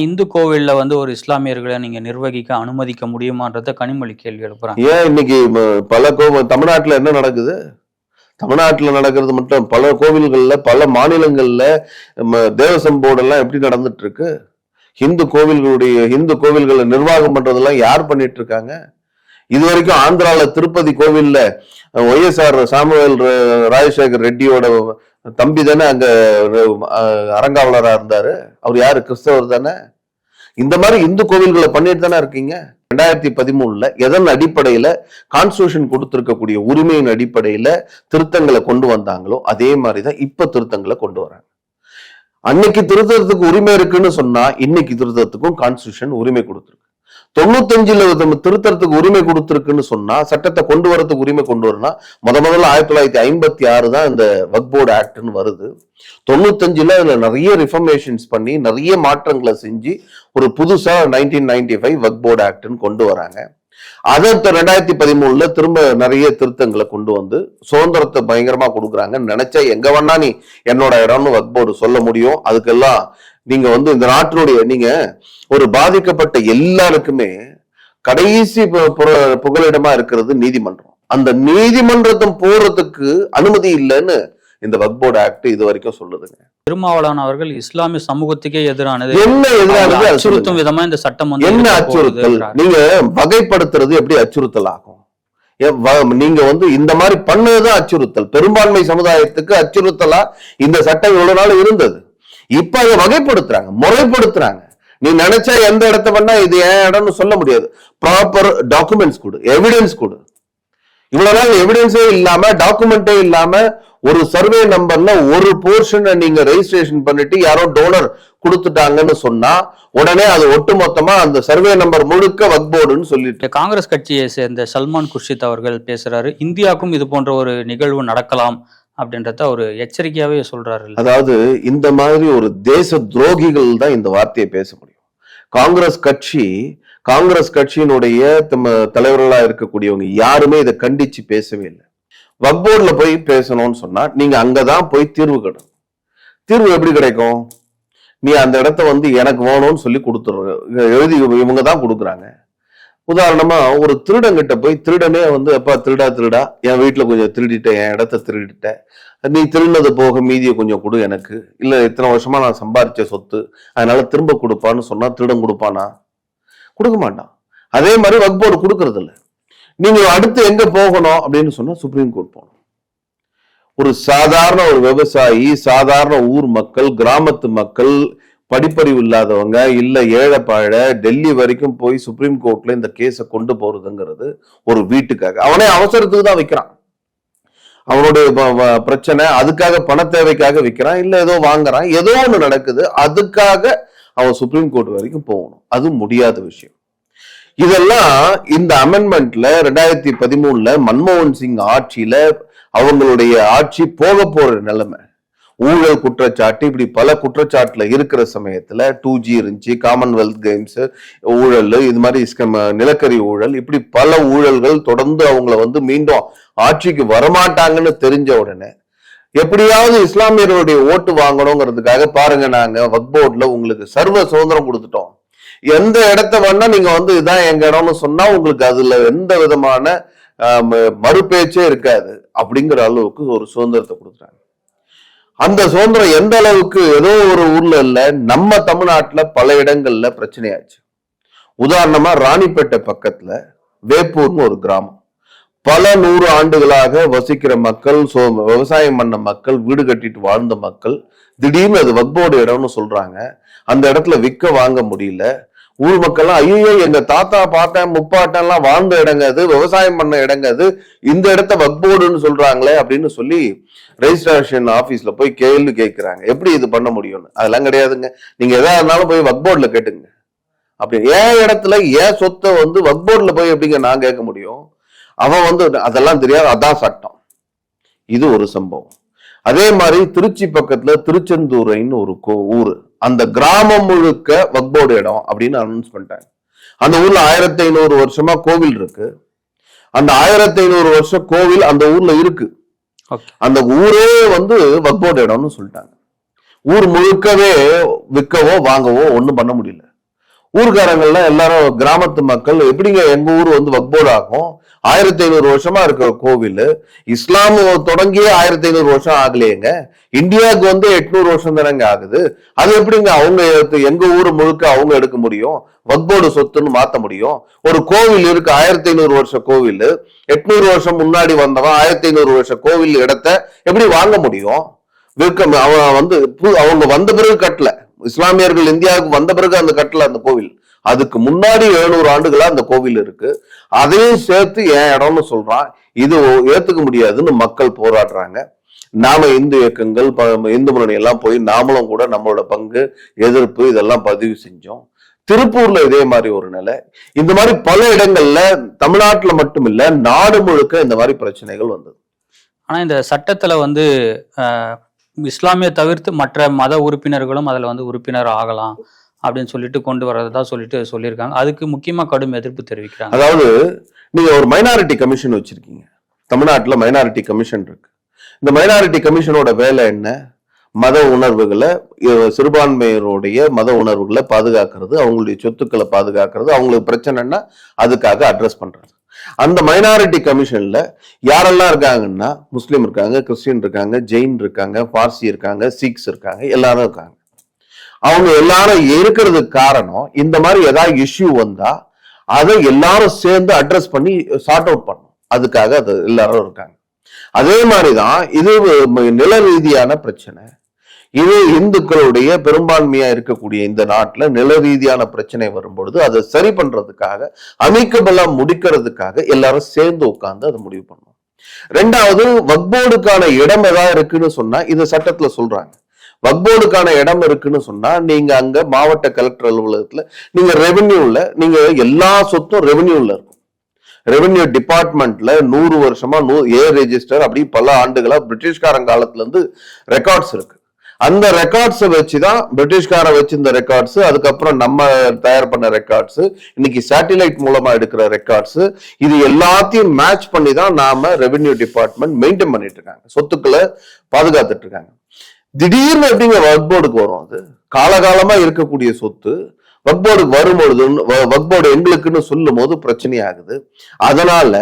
இந்து கோவில்ல வந்து ஒரு இஸ்லாமியர்களை நீங்க நிர்வகிக்க அனுமதிக்க முடியுமான்றத கனிமொழி கேள்வி எழுப்புறாங்க. ஏன் இன்னைக்கு பல கோவில் தமிழ்நாட்டுல என்ன நடக்குது? தமிழ்நாட்டுல நடக்கிறது மட்டும் பல கோவில்கள்ல பல மாநிலங்கள்ல தேவசம் போர்டெல்லாம் எப்படி நடந்துட்டு இருக்கு ஹிந்து கோவில்களுடைய ஹிந்து கோவில்களை நிர்வாகம் பண்றதெல்லாம் யார் பண்ணிட்டு இருக்காங்க இது வரைக்கும் ஆந்திரால திருப்பதி கோவில்ல ஒய்எஸ்ஆர் சாமுவேல் ராஜசேகர் ரெட்டியோட தம்பி தானே அங்கே அரங்காவலராக இருந்தார். அவர் யார்? கிறிஸ்தவர் தானே? இந்த மாதிரி இந்து கோவில்களை பண்ணிட்டு தானே இருக்கீங்க? ரெண்டாயிரத்தி பதிமூணுல எதன் அடிப்படையில கான்ஸ்டியூஷன் கொடுத்திருக்கக்கூடிய உரிமையின் அடிப்படையில திருத்தங்களை கொண்டு வந்தாங்களோ அதே மாதிரிதான் இப்ப திருத்தங்களை கொண்டு வராங்க. அன்னைக்கு திருத்தத்துக்கு உரிமை இருக்குன்னு சொன்னா இன்னைக்கு திருத்தத்துக்கும் கான்ஸ்டியூஷன் உரிமை கொடுத்துருக்கு. தொண்ணூத்தஞ்சுல நம்ம திருத்தறதுக்கு உரிமை கொடுத்துருக்குன்னு சொன்னா சட்டத்தை கொண்டு வரதுக்கு உரிமை கொண்டு வரனா முத முதல்ல ஆயிரத்தி தொள்ளாயிரத்தி ஐம்பத்தி ஆறு தான் இந்த வக்போர்டு ஆக்ட்னு வருது. தொண்ணூத்தஞ்சுல அதுல நிறைய ரிஃபர்மேஷன்ஸ் பண்ணி நிறைய மாற்றங்களை செஞ்சு ஒரு புதுசா நைன்டீன் நைன்டி ஃபைவ் வக்போர்டு ஆக்ட்னு கொண்டு வராங்க. அதை ரெண்டாயிரத்தி பதிமூணுல திரும்ப நிறைய திருத்தங்களை கொண்டு வந்து சுதந்திரத்தை பயங்கரமா கொடுக்குறாங்க நினைச்சா எங்க வேணா நீ என்னோட இடம்னு வக்போர்டு சொல்ல முடியும். அதுக்கெல்லாம் நீங்க வந்து இந்த நாட்டினுடைய நீங்க ஒரு பாதிக்கப்பட்ட எல்லாருக்குமே கடைசி புகலிடமா இருக்கிறது நீதிமன்றம். அந்த நீதிமன்றத்தும் போறதுக்கு அனுமதி இல்லைன்னு இந்த வக்போர்டு ஆக்ட் இது வரைக்கும் சொல்லுதுங்க. திருமாவளவன் அவர்கள் இஸ்லாமிய சமூகத்துக்கே எதிரானது. என்ன எதிரானது. அச்சுறுத்தும் விதமா இந்த சட்டம் வந்து என்ன அச்சுறுத்தல். நீங்க வகைப்படுத்துறது எப்படி அச்சுறுத்தல் ஆகும்? நீங்க வந்து இந்த மாதிரி பண்ணதுதான் அச்சுறுத்தல். பெரும்பான்மை சமுதாயத்துக்கு அச்சுறுத்தலா இந்த சட்டம் இவ்வளவு நாள் இருந்தது. இப்ப அதை வகைப்படுத்துறாங்க முறைப்படுத்துறாங்க. நீ நினைச்சா எந்த இடத்த பண்ணா இது ஏன் இடம்னு சொல்ல முடியாது. ப்ராப்பர் டாக்குமெண்ட்ஸ் கொடு எவிடன்ஸ் கொடு. இவ்வளவு நாள் எவிடன்ஸே இல்லாம டாக்குமெண்டே இல்லாம ஒரு சர்வே நம்பர்ல ஒரு போர்ஷனை நீங்க ரெஜிஸ்ட்ரேஷன் பண்ணிட்டு யாரோ டோனர் கொடுத்துட்டாங்கன்னு சொன்னா உடனே அது ஒட்டுமொத்தமா அந்த சர்வே நம்பர் முழுக்க வக்போர்டுன்னு சொல்லிட்டு. காங்கிரஸ் கட்சியை சேர்ந்த சல்மான் குர்ஷித் அவர்கள் பேசுறாரு இந்தியாவுக்கும் இது போன்ற ஒரு நிகழ்வு நடக்கலாம். அப்படின்றத ஒரு எச்சரிக்கையாவே சொல்றாரு அதாவது இந்த மாதிரி ஒரு தேச துரோகிகள் தான் இந்த வார்த்தையை பேச முடியும். காங்கிரஸ் கட்சி காங்கிரஸ் கட்சியினுடைய தம்ம தலைவர்களா இருக்கக்கூடியவங்க யாருமே இதை கண்டிச்சு பேசவே இல்லை. வக்போர்ட்ல போய் பேசணும்னு சொன்னா நீங்க அங்கதான் போய் தீர்வு கிடைக்கும் தீர்வு எப்படி கிடைக்கும்? நீ அந்த இடத்த வந்து எனக்கு வேணும்னு சொல்லி கொடுத்துரு எழுதி இவங்க தான் கொடுக்குறாங்க. உதாரணமா ஒரு திருடங்கிட்ட போய் திருடனே வந்து அப்பா திருடா திருடா என் வீட்டுல கொஞ்சம் திருடிட்டேன் என் இடத்த திருடிட்டேன் நீ திருடினது போக மீதியை கொஞ்சம் கொடு எனக்கு. இல்ல இத்தனை வருஷமா நான் சம்பாரிச்ச சொத்து அதனால திரும்ப கொடுப்பான்னு சொன்னா திருடம் கொடுப்பானா? கொடுக்க மாட்டான். அதே மாதிரி வக்போர்டு கொடுக்கறது இல்லை நீங்க அடுத்து எங்க போகணும்? அப்படின்னு சொன்னா சுப்ரீம் கோர்ட் போகணும். ஒரு சாதாரண ஒரு விவசாயி சாதாரண ஊர் மக்கள் கிராமத்து மக்கள் படிப்பறிவு இல்லாதவங்க இல்ல ஏழைப்பாழ டெல்லி வரைக்கும் போய் சுப்ரீம் கோர்ட்ல இந்த கேஸை கொண்டு போறதுங்கிறது ஒரு வீட்டுக்காக. அவனே அவசரத்துக்கு தான் வைக்கிறான். அவனுடைய ப- பிரச்சனை அதுக்காக பண தேவைக்காக விற்கிறான் இல்லை ஏதோ வாங்குறான் ஏதோ ஒன்று நடக்குது அதுக்காக அவன் சுப்ரீம் கோர்ட் வரைக்கும் போகணும். அது முடியாத விஷயம். இதெல்லாம் இந்த அமெண்ட்மெண்ட்ல ரெண்டாயிரத்தி பதிமூணுல மன்மோகன் சிங் ஆட்சியில அவங்களுடைய ஆட்சி போக போற நிலைமை. ஊழல் குற்றச்சாட்டு இப்படி பல குற்றச்சாட்டுல இருக்கிற சமயத்துல டூ ஜி இருந்துச்சு காமன்வெல்த் கேம்ஸ் ஊழல் இது மாதிரி நிலக்கரி ஊழல் இப்படி பல ஊழல்கள் தொடர்ந்து அவங்கள வந்து மீண்டும் ஆட்சிக்கு வரமாட்டாங்கன்னு தெரிஞ்ச உடனே எப்படியாவது இஸ்லாமியர்களுடைய ஓட்டு வாங்கணுங்கிறதுக்காக பாருங்க நாங்க வக்போர்ட்ல உங்களுக்கு சர்வ சுதந்திரம் கொடுத்துட்டோம். எந்த இடத்த வேணா நீங்க வந்து இதான் எங்க இடம்னு சொன்னா உங்களுக்கு அதுல எந்த விதமான ம- மறுபேச்சே இருக்காது அப்படிங்கிற அளவுக்கு ஒரு சுதந்திரத்தை கொடுத்துட்டாங்க. அந்த சுதந்திரம் எந்த அளவுக்கு ஏதோ ஒரு ஊர்ல இல்ல நம்ம தமிழ்நாட்டுல பல இடங்கள்ல பிரச்சனையாச்சு. உதாரணமா ராணிப்பேட்டை பக்கத்துல வேப்பூர்னு ஒரு கிராமம். பல நூறு ஆண்டுகளாக வசிக்கிற மக்கள் சோ- விவசாயம் பண்ண மக்கள் வீடு கட்டிட்டு வாழ்ந்த மக்கள் திடீர்னு அது வக்போர்டு இடம்னு சொல்றாங்க. அந்த இடத்துல விற்க வாங்க முடியல. ஊர் மக்கள்லாம் ஐயோ எங்க தாத்தா பாட்டன் முப்பாட்டன் எல்லாம் வாழ்ந்த இடங்க அது விவசாயம் பண்ண இடங்க அது இந்த இடத்த வக்போர்டுன்னு சொல்றாங்களே அப்படின்னு சொல்லி ரெஜிஸ்ட்ரேஷன் ஆபீஸ்ல போய் கேள்வி கேட்கிறாங்க. எப்படி இது பண்ண முடியும்னு? அதெல்லாம் கிடையாதுங்க. நீங்க எதா இருந்தாலும் போய் வக்போர்டுல கேட்டுங்க. அப்படி ஏன் இடத்துல ஏன் சொத்தை வந்து வக்போர்டுல போய் எப்படிங்க நான் கேட்க முடியும்? அவன் வந்து அதெல்லாம் தெரியாது அதான் சட்டம். இது ஒரு சம்பவம். அதே மாதிரி திருச்சி பக்கத்துல திருச்செந்தூரைன்னு ஒரு கோ- அந்த கிராமம் முழுக்க வக்போர்டு இடம் அப்படின்னு அனௌன்ஸ் பண்ணிட்டாங்க அந்த ஊர்ல ஆயிரத்தி ஐநூறு வருஷமா கோவில் இருக்கு. அந்த ஆயிரத்தி ஐநூறு வருஷம் கோவில் அந்த ஊர்ல இருக்கு. அந்த ஊரே வந்து வக்போர்டு இடம்னு சொல்லிட்டாங்க. ஊர் முழுக்கவே விற்கவோ வாங்கவோ ஒண்ணும் பண்ண முடியல. ஊர்காரங்கள்லாம் எல்லாரும் கிராமத்து மக்கள் எப்படிங்க எங்க ஊர் வந்து வக்போர்டு ஆகும்? ஆயிரத்தி ஐநூறு வருஷமா இருக்கிற கோவில் இஸ்லாம் தொடங்கியே ஆயிரத்தி ஐநூறு வருஷம் ஆகலையேங்க. இந்தியாவுக்கு வந்து எட்நூறு வருஷம் தானங்க ஆகுது. அது எப்படிங்க அவங்க எடுத்து- எங்க ஊர் முழுக்க அவங்க எடுக்க முடியும்? வக்போர்டு சொத்துன்னு மாத்த முடியும். ஒரு கோவில் இருக்கு ஆயிரத்தி ஐநூறு வருஷம் கோவில். எட்நூறு வருஷம் முன்னாடி வந்தவன் ஆயிரத்தி ஐநூறு வருஷம் கோவில் இடத்த எப்படி வாங்க முடியும்? விற்க அவன் வந்து அவங்க வந்த பிறகு கட்டல. இஸ்லாமியர்கள் இந்தியாவுக்கு வந்த பிறகு அந்த கட்டில் அந்த கோவில். அதுக்கு முன்னாடி எழுநூறு ஆண்டுகளா அந்த கோவில் இருக்கு. அதையும் சேர்த்து என் இடம்னு சொல்றான். இது ஏத்துக்க முடியாதுன்னு மக்கள் போராடுறாங்க. நாம இந்து இயக்கங்கள் ப- இந்து முன்னணி எல்லாம் போய் நாமளும் கூட நம்மளோட பங்கு எதிர்ப்பு இதெல்லாம் பதிவு செஞ்சோம். திருப்பூர்ல இதே மாதிரி ஒரு நிலை. இந்த மாதிரி பல இடங்கள்ல தமிழ்நாட்டுல மட்டும் இல்ல நாடு முழுக்க இந்த மாதிரி பிரச்சனைகள் வந்தது. ஆனா இந்த சட்டத்துல வந்து இஸ்லாமிய தவிர்த்து மற்ற மத உறுப்பினர்களும் அதில் வந்து உறுப்பினர் ஆகலாம் அப்படின்னு சொல்லிட்டு கொண்டு வரதா சொல்லிட்டு சொல்லியிருக்காங்க. அதுக்கு முக்கியமாக கடும் எதிர்ப்பு தெரிவிக்கிறாங்க. அதாவது நீங்கள் ஒரு மைனாரிட்டி கமிஷன் வச்சுருக்கீங்க. தமிழ்நாட்டில் மைனாரிட்டி கமிஷன் இருக்கு. இந்த மைனாரிட்டி கமிஷனோட வேலை என்ன? மத உணர்வுகளை இ- சிறுபான்மையினருடைய மத உணர்வுகளை பாதுகாக்கிறது அவங்களுடைய சொத்துக்களை பாதுகாக்கிறது அவங்களுக்கு பிரச்சனைன்னா அதுக்காக அட்ரஸ் பண்ணுறது அந்த மைனாரிட்டி கமிஷன்ல யாரெல்லாம் இருக்காங்கன்னா முஸ்லீம் இருக்காங்க கிறிஸ்டின் இருக்காங்க ஜெயின் இருக்காங்க பார்சி இருக்காங்க சீக்ஸ் இருக்காங்க எல்லாரும் இருக்காங்க. அவங்க எல்லாரும் இருக்கிறதுக்கு காரணம் இந்த மாதிரி ஏதாவது இஷ்யூ வந்தா அதை எல்லாரும் சேர்ந்து அட்ரஸ் பண்ணி சார்ட் அவுட் பண்ணும் அதுக்காக அது எல்லாரும் இருக்காங்க. அதே மாதிரிதான் இது நில ரீதியான பிரச்சனை. இது இந்துக்களுடைய பெரும்பான்மையா இருக்கக்கூடிய இந்த நாட்டில் நில ரீதியான பிரச்சனை வரும்பொழுது அதை சரி பண்றதுக்காக அமைக்கபெல்லாம் முடிக்கிறதுக்காக எல்லாரும் சேர்ந்து உட்கார்ந்து அதை முடிவு பண்ணணும் ரெண்டாவது வக்போர்டுக்கான இடம் ஏதாவது இருக்குன்னு சொன்னா இது சட்டத்துல சொல்றாங்க. வக்போர்டுக்கான இடம் இருக்குன்னு சொன்னா நீங்க அங்க மாவட்ட கலெக்டர் அலுவலகத்துல நீங்க ரெவென்யூல நீங்க எல்லா சொத்தும் ரெவென்யூல இருக்கும். ரெவென்யூ டிபார்ட்மெண்ட்ல நூறு வருஷமா நூ ஏ ரெஜிஸ்டர் அப்படி பல ஆண்டுகளா பிரிட்டிஷ்காரன் காலத்துல இருந்து ரெக்கார்ட்ஸ் இருக்கு. அந்த ரெக்கார்ட்ஸை வச்சுதான் பிரிட்டிஷ்கார வச்சிருந்த ரெக்கார்ட்ஸ் அதுக்கப்புறம் நம்ம தயார் பண்ண ரெக்கார்ட்ஸ் இன்னைக்கு சேட்டிலைட் மூலமா எடுக்கிற ரெக்கார்ட்ஸ் இது எல்லாத்தையும் மேட்ச் பண்ணி தான் நாம ரெவென்யூ டிபார்ட்மெண்ட் மெயின்டைன் பண்ணிட்டு இருக்காங்க. சொத்துக்களை பாதுகாத்துட்டு இருக்காங்க. திடீர்னு எப்படிங்க வக் போர்டுக்கு வரும் அது? காலகாலமா இருக்கக்கூடிய சொத்து வக் போர்டுக்கு வரும்பொழுது வக் போர்டு எங்களுக்குன்னு சொல்லும் போது பிரச்சனை ஆகுது அதனால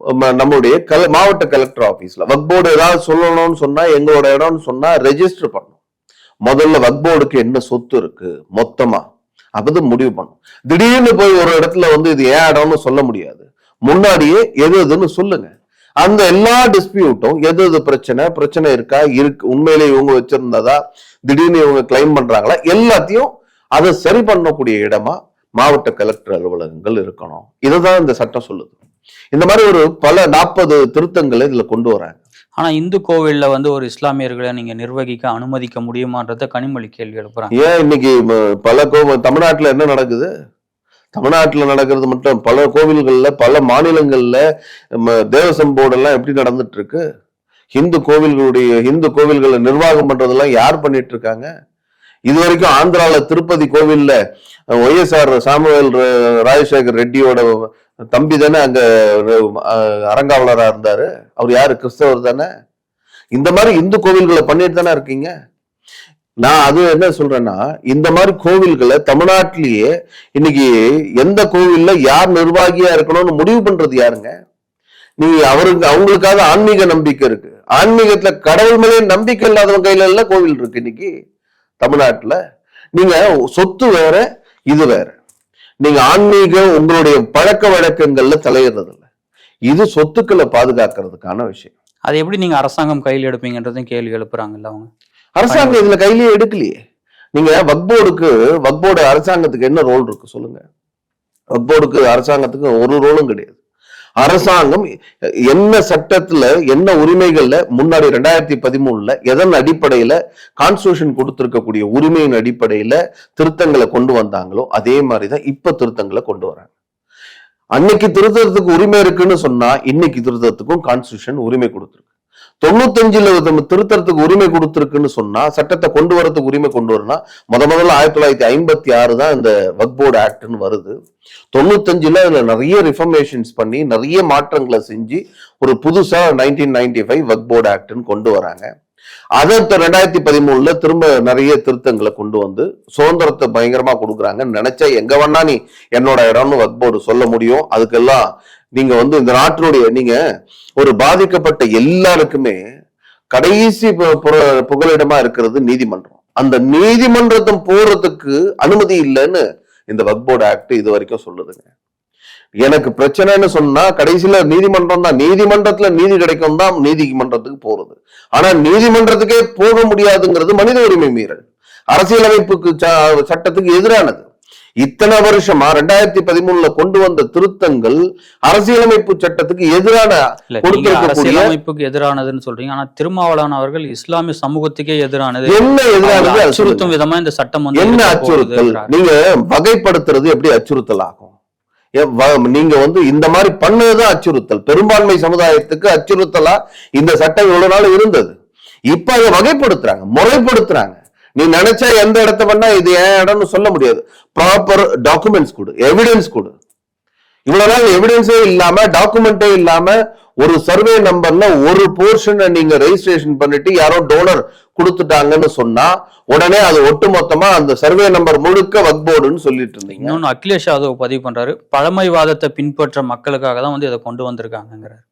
ம- நம்மளுடைய கல மாவட்ட கலெக்டர் ஆஃபீஸில் வக் போர்டு ஏதாவது சொல்லணும்னு சொன்னா எங்களோட இடம்னு சொன்னா ரெஜிஸ்டர் பண்ணும் முதல்ல வக் போர்டுக்கு என்ன சொத்து இருக்கு மொத்தமா. அப்பதான் முடிவு பண்ணும் திடீர்னு போய் ஒரு இடத்துல வந்து இது ஏன் இடம்னு சொல்ல முடியாது. முன்னாடியே எது எதுன்னு சொல்லுங்க. அந்த எல்லா டிஸ்பியூட்டும் எது எது பிரச்சனை பிரச்சனை இருக்கா இருக்கு உண்மையிலே இவங்க வச்சிருந்ததா திடீர்னு இவங்க கிளைம் பண்றாங்களா எல்லாத்தையும் அதை சரி பண்ணக்கூடிய இடமா மாவட்ட கலெக்டர் அலுவலகங்கள் இருக்கணும். இதுதான் இந்த சட்டம் சொல்லுது. இந்த மாதிரி ஒரு பல நாற்பது திருத்தங்களை இதுல கொண்டு வராங்க. ஆனா இந்து கோவில்ல வந்து ஒரு இஸ்லாமியர்களை நீங்க நிர்வகிக்க அனுமதிக்க முடியுமான்றத கனிமொழி கேள்வி எழுப்புறாங்க. ஏன் இன்னைக்கு பல கோ தமிழ்நாட்டுல என்ன நடக்குது? தமிழ்நாட்டுல நடக்கிறது மட்டும் பல கோவில்கள்ல பல மாநிலங்கள்ல தேவசம் போர்டெல்லாம் எப்படி நடந்துட்டு இருக்கு ஹிந்து கோவில்களுடைய ஹிந்து கோவில்களை நிர்வாகம் பண்றதெல்லாம் யார் பண்ணிட்டு இருக்காங்க இது வரைக்கும் ஆந்திரால திருப்பதி கோவில்ல ஒய்எஸ்ஆர் சாமுவேல் ராஜசேகர் ரெட்டியோட தம்பி தானே அங்க அஹ், இருந்தார் இருந்தாரு. அவர் யாரு? கிறிஸ்தவர் தானே? இந்த மாதிரி இந்து கோவில்களை பண்ணிட்டு தானே இருக்கீங்க? நான் அது என்ன சொல்றேன்னா இந்த மாதிரி கோவில்களை தமிழ்நாட்டிலேயே இன்னைக்கு எந்த கோவில்ல யார் நிர்வாகியா இருக்கணும்னு முடிவு பண்றது யாருங்க? நீ அவருக்கு அவங்களுக்காக ஆன்மீக நம்பிக்கை இருக்கு. ஆன்மீகத்துல கடவுள் மேலே நம்பிக்கை இல்லாதவங்க கையில எல்லாம் கோவில் இருக்கு இன்னைக்கு தமிழ்நாட்டுல. நீங்க சொத்து வேற இது வேற. நீங்க ஆன்மீகம் உங்களுடைய பழக்க வழக்கங்கள்ல தலையிடுறது இல்ல இது சொத்துக்களை பாதுகாக்கிறதுக்கான விஷயம். அதை எப்படி நீங்க அரசாங்கம் கையில் எடுப்பீங்கன்றதையும் கேள்வி எழுப்புறாங்கல்ல அவங்க? அரசாங்கம் இதுல கையிலேயே எடுக்கலையே. நீங்க வக்போர்டுக்கு வக்போர்டு அரசாங்கத்துக்கு என்ன ரோல் இருக்கு சொல்லுங்க. வக்போர்டுக்கு அரசாங்கத்துக்கு ஒரு ரோலும் கிடையாது. அரசாங்கம் என்ன சட்டத்துல என்ன உரிமைகள்ல முன்னாடி ரெண்டாயிரத்தி பதிமூணுல எதன் அடிப்படையில கான்ஸ்டியூஷன் கொடுத்திருக்கக்கூடிய உரிமையின் அடிப்படையில திருத்தங்களை கொண்டு வந்தாங்களோ அதே மாதிரிதான் இப்ப திருத்தங்களை கொண்டு வராங்க. அன்னைக்கு திருத்தத்துக்கு உரிமை இருக்குன்னு சொன்னா இன்னைக்கு திருத்தத்துக்கும் கான்ஸ்டியூஷன் உரிமை கொடுத்துருக்கு. தொண்ணூத்தஞ்சுல நம்ம திருத்தறதுக்கு உரிமை கொடுத்துருக்குன்னு சொன்னா சட்டத்தை கொண்டு வரதுக்கு உரிமை கொண்டு வரனா முத முதல்ல ஆயிரத்தி தொள்ளாயிரத்தி ஐம்பத்தி ஆறு தான் இந்த வக்போர்டு ஆக்ட்னு வருது. தொண்ணூத்தஞ்சுல அதில் நிறைய ரிஃபர்மேஷன்ஸ் பண்ணி நிறைய மாற்றங்களை செஞ்சு ஒரு புதுசா நைன்டீன் நைன்டி ஃபைவ் வக்போர்டு ஆக்ட்னு கொண்டு வராங்க. அதை ரெண்டாயிரத்தி பதிமூணுல திரும்ப நிறைய திருத்தங்களை கொண்டு வந்து சுதந்திரத்தை பயங்கரமா கொடுக்குறாங்க நினைச்சா எங்க வேணா நீ என்னோட இடம்னு வக் போர்டு சொல்ல முடியும். அதுக்கெல்லாம் நீங்க வந்து இந்த நாட்டினுடைய நீங்க ஒரு பாதிக்கப்பட்ட எல்லாருக்குமே கடைசி பு- புகலிடமா இருக்கிறது நீதிமன்றம். அந்த நீதிமன்றத்தை போறதுக்கு அனுமதி இல்லைன்னு இந்த வக்போர்டு ஆக்ட் இது வரைக்கும் சொல்லுதுங்க. எனக்கு பிரச்சனைன்னு சொன்னா கடைசியில நீதிமன்றம் தான் நீதிமன்றத்துல நீதி கிடைக்கும் தான் நீதிமன்றத்துக்கு போறது. ஆனா நீதிமன்றத்துக்கே போக முடியாதுங்கிறது மனித உரிமை மீறல். அரசியலமைப்புக்கு சட்டத்துக்கு எதிரானது. இத்தனை வருஷமா ரெண்டாயிரத்தி பதிமூணுல கொண்டு வந்த திருத்தங்கள் அரசியலமைப்பு சட்டத்துக்கு எதிரான அரசியலமைப்புக்கு எதிரானதுன்னு சொல்றீங்க. ஆனா திருமாவளவன் அவர்கள் இஸ்லாமிய சமூகத்துக்கே எதிரானது. என்ன எதிரானது. அச்சுறுத்தும் விதமா இந்த சட்டம் வந்து என்ன அச்சுறுத்தல். நீங்க வகைப்படுத்துறது எப்படி அச்சுறுத்தல் ஆகும் நீங்க வந்து இந்த மாதிரி பண்ணதுதான் அச்சுறுத்தல். பெரும்பான்மை சமுதாயத்துக்கு அச்சுறுத்தலா இந்த சட்டம் இவ்வளவு நாள் இருந்தது. இப்ப அதை வகைப்படுத்துறாங்க முறைப்படுத்துறாங்க. நீ நினைச்சா எந்த இடத்த பண்ணா இது என் இடம்னு சொல்ல முடியாது. ப்ராப்பர் டாக்குமெண்ட்ஸ் கொடு எவிடன்ஸ் கொடு. இவ்வளவு நாள் எவிடன்ஸே இல்லாம டாக்குமெண்டே இல்லாம ஒரு சர்வே நம்பர்ல ஒரு போர்ஷனை நீங்க ரெஜிஸ்ட்ரேஷன் பண்ணிட்டு யாரோ டோனர் கொடுத்துட்டாங்கன்னு சொன்னா உடனே அது ஒட்டுமொத்தமா அந்த சர்வே நம்பர் முழுக்க வக்போர்டுன்னு சொல்லிட்டு இருந்தீங்க. இன்னொன்னு அகிலேஷ் யாதவ் பதிவு பண்றாரு. பழமைவாதத்தை பின்பற்ற மக்களுக்காக தான் வந்து இதை கொண்டு வந்திருக்காங்கிறார்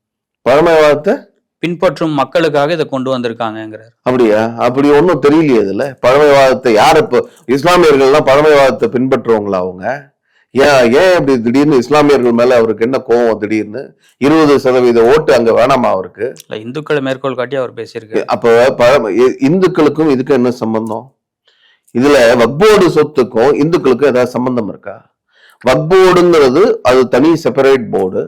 பழமைவாதத்தை? பின்பற்றும் மக்களுக்காக இதை கொண்டு வந்திருக்காங்கிறார் அப்படியா? அப்படி ஒன்றும் தெரியலையே இதுல. பழமைவாதத்தை யார் இப்போ இஸ்லாமியர்கள்லாம் பழமைவாதத்தை பின்பற்றுவங்களா அவங்க? ஏன் ஏன் இப்படி திடீர்னு இஸ்லாமியர்கள் மேல அவருக்கு என்ன கோவம் திடீர்னு? இருபது சதவீத ஓட்டு அங்க வேணாமா அவருக்கு? இல்ல இந்துக்களை மேற்கோள் காட்டி அவர் பேசியிருக்காரு. அப்ப பழம இந்துக்களுக்கும் இதுக்கு என்ன சம்பந்தம்? இதுல வக்போர்டு சொத்துக்கும் இந்துக்களுக்கும் ஏதாவது சம்பந்தம் இருக்கா? வக்போர்டுங்கிறது அது தனி செப்பரேட் போர்டு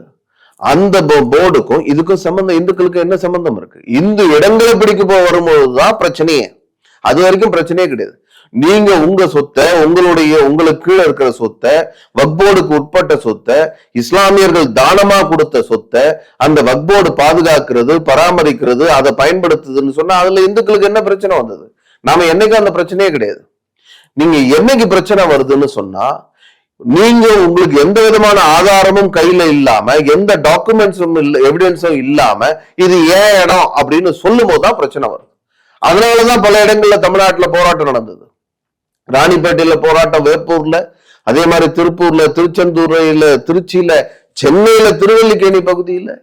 அந்த போர்டுக்கும் இதுக்கும் சம்பந்தம் இந்துக்களுக்கு என்ன சம்பந்தம் இருக்கு? இந்து இடங்களை பிடிக்க போக வரும்போதுதான் பிரச்சனையே. அது வரைக்கும் பிரச்சனையே கிடையாது. நீங்க உங்க சொத்தை உங்களுடைய உங்களுக்கு கீழே இருக்கிற சொத்தை வக்போர்டுக்கு உட்பட்ட சொத்தை இஸ்லாமியர்கள் தானமா கொடுத்த சொத்தை அந்த வக்போர்டு பாதுகாக்கிறது பராமரிக்கிறது அதை பயன்படுத்துதுன்னு சொன்னா அதுல இந்துக்களுக்கு என்ன பிரச்சனை வந்தது? நாம என்னைக்கும் அந்த பிரச்சனையே கிடையாது. நீங்க என்னைக்கு பிரச்சனை வருதுன்னு சொன்னா நீங்க உங்களுக்கு எந்த விதமான ஆதாரமும் கையில இல்லாம எந்த டாக்குமெண்ட்ஸும் இல்ல எவிடன்ஸும் இல்லாம இது ஏன் இடம் அப்படின்னு சொல்லும் போதுதான் பிரச்சனை வரும் அதனாலதான் பல இடங்கள்ல தமிழ்நாட்டுல போராட்டம் நடந்தது. ராணிப்பேட்டையில போராட்டம் வேப்பூர்ல அதே மாதிரி திருப்பூர்ல திருச்செந்தூர்ல திருச்சியில சென்னையில திருவல்லிக்கேணி பகுதியில.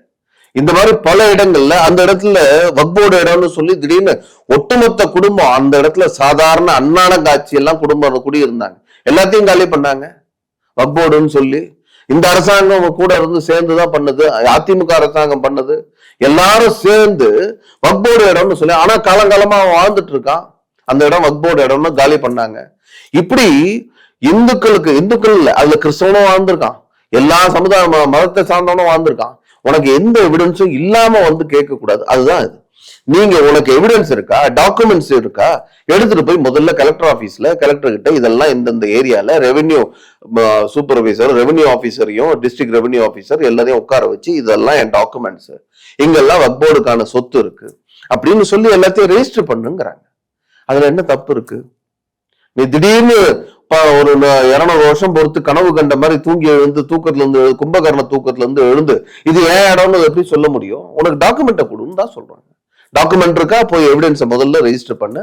இந்த மாதிரி பல இடங்கள்ல அந்த இடத்துல வக்போர்டு இடம்னு சொல்லி திடீர்னு ஒட்டுமொத்த குடும்பம் அந்த இடத்துல சாதாரண அன்னான காட்சி எல்லாம் குடும்பம் குடியிருந்தாங்க. எல்லாத்தையும் காலி பண்ணாங்க. வக்போர்டுன்னு சொல்லி இந்த அரசாங்கம் கூட இருந்து சேர்ந்து தான் பண்ணுது அதிமுக அரசாங்கம் பண்ணது. எல்லாரும் சேர்ந்து வக்போர்டு இடம்னு சொல்லி ஆனா காலங்காலமா அவன் வாழ்ந்துட்டு இருக்கான். அந்த இடம் வக்போர்டு இடம்னு காலி பண்ணாங்க. இப்படி இந்துக்களுக்கு இந்துக்கள் இல்லை அதுல கிறிஸ்தவனும் வாழ்ந்திருக்கான். எல்லா சமுதாய மதத்தை சார்ந்தவனும் வாழ்ந்திருக்கான். உனக்கு எந்த எவிடன்ஸும் இல்லாம வந்து கேட்க கூடாது அதுதான் இது. நீங்க உனக்கு எவிடன்ஸ் இருக்கா? டாக்குமெண்ட்ஸ் இருக்கா? எடுத்துட்டு போய் முதல்ல கலெக்டர் ஆபீஸ்ல கலெக்டர் கிட்ட இதெல்லாம் இந்தந்த ஏரியால ரெவென்யூ சூப்பர்வைசர் ரெவென்யூ ஆபீசரையும் டிஸ்ட்ரிக்ட் ரெவென்யூ ஆபீசர் எல்லாரையும் உட்கார வச்சு இதெல்லாம் என் டாக்குமெண்ட்ஸ் இங்கெல்லாம் வக்போர்டுக்கான சொத்து இருக்கு. அப்படின்னு சொல்லி எல்லாத்தையும் ரெஜிஸ்டர் பண்ணுங்கிறாங்க. அதுல என்ன தப்பு இருக்கு? நீ திடீர்னு ஒரு இருநூறு வருஷம் பொறுத்து கனவு கண்ட மாதிரி தூங்கி எழுந்து தூக்கத்துல இருந்து கும்பகர்ண தூக்கத்துல இருந்து எழுந்து இது ஏன் இடம்னு எப்படி சொல்ல முடியும்? உனக்கு டாக்குமெண்ட்டை கொடுன்னு தான் சொல்றாங்க. டாக்குமெண்ட் இருக்கா? போய் எவிடன்ஸை முதல்ல ரெஜிஸ்டர் பண்ணு.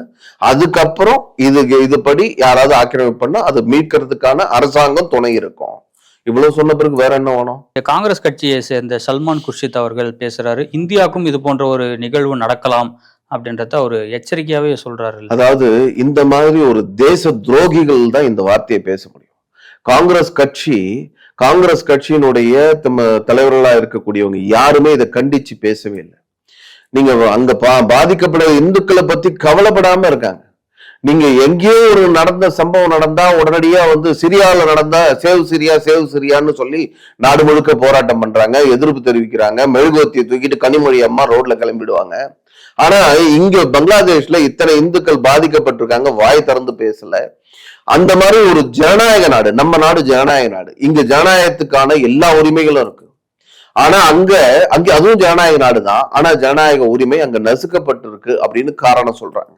அதுக்கப்புறம் இது இதுபடி யாராவது ஆக்கிரமிப்பு பண்ணா அதை மீட்கிறதுக்கான அரசாங்கம் துணை இருக்கும். இவ்வளவு சொன்ன பிறகு வேற என்ன வேணும்? காங்கிரஸ் கட்சியை சேர்ந்த சல்மான் குர்ஷித் அவர்கள் பேசுறாரு. இந்தியாவுக்கும் இது போன்ற ஒரு நிகழ்வு நடக்கலாம் அப்படின்றத ஒரு எச்சரிக்கையாவே சொல்றாரு. அதாவது இந்த மாதிரி ஒரு தேச துரோகிகள் தான் இந்த வார்த்தையை பேச முடியும். காங்கிரஸ் கட்சி காங்கிரஸ் கட்சியினுடைய தலைவர்களா இருக்கக்கூடியவங்க யாருமே இதை கண்டிச்சு பேசவே இல்லை. நீங்க அங்க பா- பாதிக்கப்பட இந்துக்களை பத்தி கவலைப்படாம இருக்காங்க. நீங்க எங்கேயோ ஒரு நடந்த சம்பவம் நடந்தா உடனடியா வந்து சிரியாவில் நடந்தா சேவ் சிரியா சேவ் சிரியான்னு சொல்லி நாடு முழுக்க போராட்டம் பண்றாங்க எதிர்ப்பு தெரிவிக்கிறாங்க மெழுகுவத்தியை தூக்கிட்டு கனிமொழி அம்மா ரோட்ல கிளம்பிடுவாங்க. ஆனா இங்க பங்களாதேஷ்ல இத்தனை இந்துக்கள் பாதிக்கப்பட்டிருக்காங்க வாய் திறந்து பேசல. அந்த மாதிரி ஒரு ஜனநாயக நாடு நம்ம நாடு ஜனநாயக நாடு. இங்க ஜனநாயகத்துக்கான எல்லா உரிமைகளும் இருக்கு. ஆனா அங்க அங்க அதுவும் ஜனநாயக நாடு தான் ஆனா ஜனநாயக உரிமை அங்க நசுக்கப்பட்டிருக்கு அப்படின்னு காரணம் சொல்றாங்க.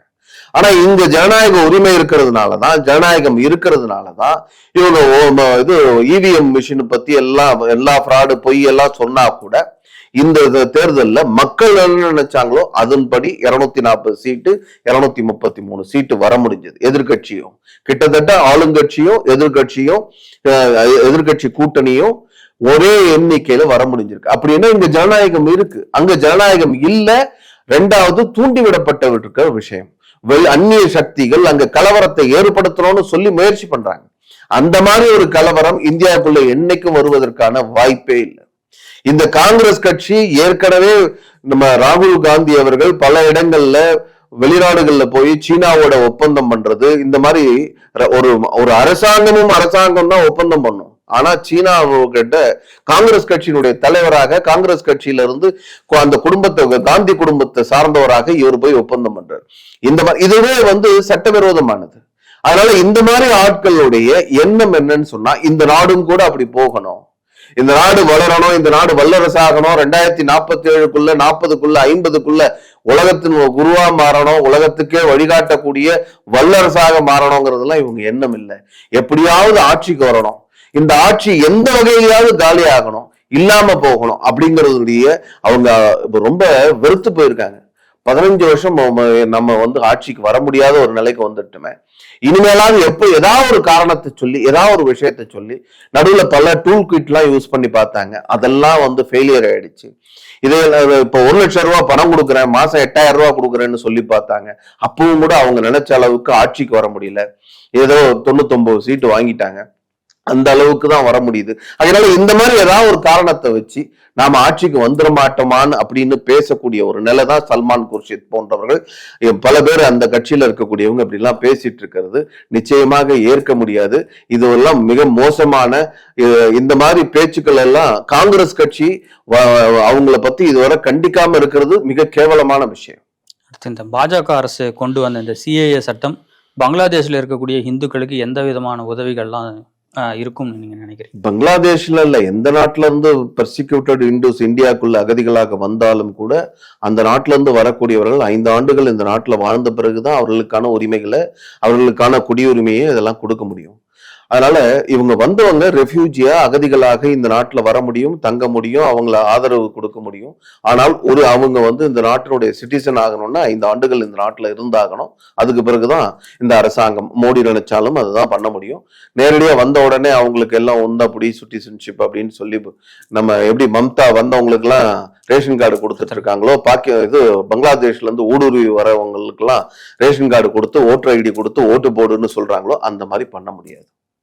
ஆனா இங்க ஜனநாயக உரிமை இருக்கிறதுனாலதான் ஜனநாயகம் இருக்கிறதுனாலதான் இவங்க இது இவிஎம் மிஷின் பத்தி எல்லாம் எல்லா ஃப்ராடு பொய் எல்லாம் சொன்னா கூட இந்த தேர்தலில் மக்கள் என்ன நினைச்சாங்களோ அதன்படி இருநூத்தி நாற்பது சீட்டு இருநூத்தி முப்பத்தி மூணு சீட்டு வர முடிஞ்சது. எதிர்க்கட்சியும். கிட்டத்தட்ட ஆளுங்கட்சியும் எதிர்க்கட்சியும் எதிர்கட்சி எதிர்க்கட்சி கூட்டணியும் ஒரே எண்ணிக்கையில வர முடிஞ்சிருக்கு. அப்படின்னா இங்க ஜனநாயகம் இருக்கு? அங்க ஜனநாயகம் இல்ல. ரெண்டாவது தூண்டிவிடப்பட்ட இருக்கிற விஷயம். வெள் அந்நிய சக்திகள் அங்க கலவரத்தை ஏற்படுத்தணும்னு சொல்லி முயற்சி பண்றாங்க. அந்த மாதிரி ஒரு கலவரம் இந்தியாவுக்குள்ள என்னைக்கும் வருவதற்கான வாய்ப்பே இல்லை. இந்த காங்கிரஸ் கட்சி ஏற்கனவே நம்ம ராகுல் காந்தி அவர்கள் பல இடங்கள்ல வெளிநாடுகள்ல போய் சீனாவோட ஒப்பந்தம் பண்றது இந்த மாதிரி ஒரு ஒரு அரசாங்கமும் அரசாங்கம் தான் ஒப்பந்தம் பண்ணும். ஆனா சீனா கிட்ட காங்கிரஸ் கட்சியினுடைய தலைவராக காங்கிரஸ் கட்சியில இருந்து கு- அந்த குடும்பத்தை காந்தி குடும்பத்தை சார்ந்தவராக இவர் போய் ஒப்பந்தம் பண்றார். இந்த மாதிரி இதுவே வந்து சட்டவிரோதமானது. அதனால இந்த மாதிரி ஆட்களுடைய எண்ணம் என்னன்னு சொன்னா இந்த நாடும் கூட அப்படி போகணும். இந்த நாடு வளரணும் இந்த நாடு வல்லரசாகணும் ரெண்டாயிரத்தி நாற்பத்தி ஏழுக்குள்ள நாற்பதுக்குள்ள ஐம்பதுக்குள்ள உலகத்தின் குருவா மாறணும் உலகத்துக்கே வழிகாட்டக்கூடிய வல்லரசாக மாறணுங்கிறதுலாம் இவங்க எண்ணம் இல்லை. எப்படியாவது ஆட்சிக்கு வரணும். இந்த ஆட்சி எந்த வகையிலாவது காலி ஆகணும் இல்லாம போகணும் அப்படிங்கறதுடைய அவங்க ரொம்ப வெறுத்து போயிருக்காங்க. பதினஞ்சு வருஷம் நம்ம- வந்து ஆட்சிக்கு வர முடியாத ஒரு நிலைக்கு வந்துட்டுமே. இனிமேலாவது எப்போ ஏதாவது ஒரு காரணத்தை சொல்லி ஏதாவது ஒரு விஷயத்தை சொல்லி நடுவில் பல டூல் கிட்லாம் யூஸ் பண்ணி பார்த்தாங்க. அதெல்லாம் வந்து ஃபெயிலியர் ஆயிடுச்சு. இதே இப்போ ஒரு லட்சம் ரூபா பணம் கொடுக்குறேன் மாசம் எட்டாயிரம் ரூபா கொடுக்குறேன்னு சொல்லி பார்த்தாங்க. அப்பவும் கூட அவங்க நினைச்ச அளவுக்கு ஆட்சிக்கு வர முடியல. ஏதோ தொண்ணூத்தொன்பது சீட்டு வாங்கிட்டாங்க. அந்த அளவுக்கு தான் வர முடியுது. அதனால இந்த மாதிரி ஏதாவது ஒரு காரணத்தை வச்சு நாம் ஆட்சிக்கு வந்துட மாட்டோமான்னு அப்படின்னு பேசக்கூடிய ஒரு நிலை தான் சல்மான் குர்ஷித் போன்றவர்கள். பல பேர் அந்த கட்சியில் இருக்கக்கூடியவங்க இப்படிலாம் பேசிட்டு இருக்கிறது. நிச்சயமாக ஏற்க முடியாது. இதுவெல்லாம் மிக மோசமான இந்த மாதிரி பேச்சுக்கள் எல்லாம் காங்கிரஸ் கட்சி வ- அவங்கள பத்தி இதுவரை கண்டிக்காம இருக்கிறது மிக கேவலமான விஷயம். இந்த பாஜக அரசு கொண்டு வந்த இந்த சிஏஏ சட்டம் பங்களாதேஷில் இருக்கக்கூடிய இந்துக்களுக்கு எந்த விதமான உதவிகள்லாம் இருக்கும் நீங்க நினைக்கிறீங்க. பங்களாதேஷ்ல இல்ல எந்த நாட்டுல இருந்து பர்சிக்யூட்டட் இண்டூஸ் இந்தியாக்குள்ள அகதிகளாக வந்தாலும் கூட அந்த நாட்டுல இருந்து வரக்கூடியவர்கள் ஐந்து ஆண்டுகள் இந்த நாட்டுல வாழ்ந்த பிறகுதான் அவர்களுக்கான உரிமைகளை அவர்களுக்கான குடியுரிமையை இதெல்லாம் கொடுக்க முடியும். அதனால இவங்க வந்தவங்க ரெஃப்யூஜியா அகதிகளாக இந்த நாட்டில் வர முடியும் தங்க முடியும் அவங்கள ஆதரவு கொடுக்க முடியும். ஆனால் ஒரு அவங்க வந்து இந்த நாட்டினுடைய சிட்டிசன் ஆகணும்னா ஐந்து ஆண்டுகள் இந்த நாட்டில் இருந்தாகணும். அதுக்கு பிறகுதான் இந்த அரசாங்கம் மோடி நினைச்சாலும் அதுதான் பண்ண முடியும். நேரடியாக வந்த உடனே அவங்களுக்கு எல்லாம் உந்தப்படி சிட்டிசன்ஷிப் அப்படின்னு சொல்லி நம்ம எப்படி மம்தா வந்தவங்களுக்குலாம் ரேஷன் கார்டு கொடுத்துட்டு இருக்காங்களோ பாக்கி இது பங்களாதேஷ்ல இருந்து ஊடுருவி வரவங்களுக்குலாம் ரேஷன் கார்டு கொடுத்து ஓட்டர் ஐடி கொடுத்து ஓட்டு போடுன்னு சொல்றாங்களோ அந்த மாதிரி பண்ண முடியாது.